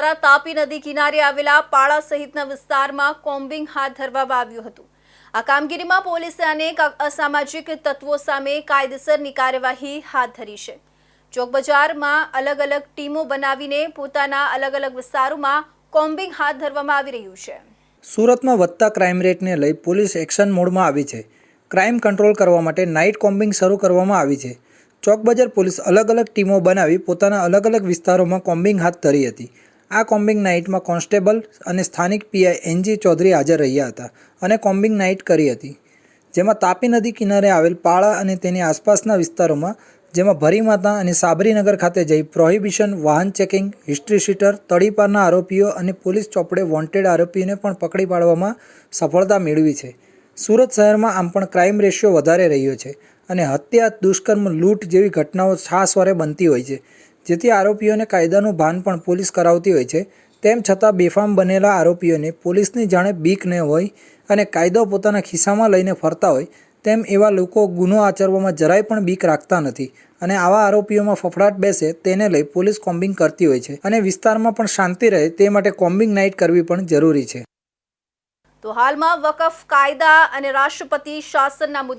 તાપી નદી કિનારે આવેલા પાળા સહિતના વિસ્તારમાં કોમ્બિંગ હાથ ધરવામાં આવ્યું હતું. આ કામગીરીમાં પોલીસે અનેક અસામાજિક તત્વો સામે કાયદેસરની કાર્યવાહી હાથ ધરી છે. ચોક બજારમાં અલગ અલગ ટીમો બનાવીને પોતાના અલગ અલગ વિસ્તારોમાં કોમ્બિંગ હાથ ધરવામાં આવી રહ્યું છે. સુરતમાં વધતા ક્રાઇમ રેટને લઈ પોલીસ એક્શન મોડમાં આવી છે. ક્રાઇમ કંટ્રોલ કરવા માટે નાઇટ કોમ્બિંગ શરૂ કરવામાં આવી છે. ચોકબજાર પોલીસ અલગ અલગ ટીમો બનાવી પોતાના અલગ અલગ વિસ્તારોમાં કોમ્બિંગ હાથ ધરી હતી. આ કોમ્બિંગ નાઇટમાં કોન્સ્ટેબલ અને સ્થાનિક પીઆઈ એનજી ચૌધરી હાજર રહ્યા હતા અને કોમ્બિંગ નાઇટ કરી હતી. જેમાં તાપી નદી કિનારે આવેલ પાળા અને તેની આસપાસના વિસ્તારોમાં, જેમાં ભરીમાતા અને સાબરીનગર ખાતે જઈ પ્રોહિબિશન, વાહન ચેકિંગ, હિસ્ટ્રી શીટર તડીપારના આરોપીઓ અને પોલીસ ચોપડે વોન્ટેડ આરોપીને પણ પકડી પાડવામાં સફળતા મેળવી છે. સુરત શહેરમાં આમ પણ ક્રાઇમ રેશિયો વધારે રહ્યો છે. અને હત્યા, દુષ્કર્મ, લૂંટ જેવી ઘટનાઓ છાસવારે બનતી હોય છે. જેથી આરોપીઓને કાયદાનું ભાન પણ પોલીસ કરાવતી હોય છે. તેમ છતાં બેફામ બનેલા આરોપીઓને પોલીસની જાણે બીક ન હોય અને કાયદો પોતાના ખિસ્સામાં લઈને ફરતા હોય, તેમ એવા લોકો ગુનો આચરવામાં જરાય પણ બીક રાખતા નથી. અને આવા આરોપીઓમાં ફફડાટ બેસે તેને લઈ પોલીસ કોમ્બિંગ કરતી હોય છે. અને વિસ્તારમાં પણ શાંતિ રહે તે માટે કોમ્બિંગ નાઇટ કરવી પણ જરૂરી છે. તો હાલમાં વકફ કાયદા અને રાષ્ટ્રપતિ શાસનના મુદ્દે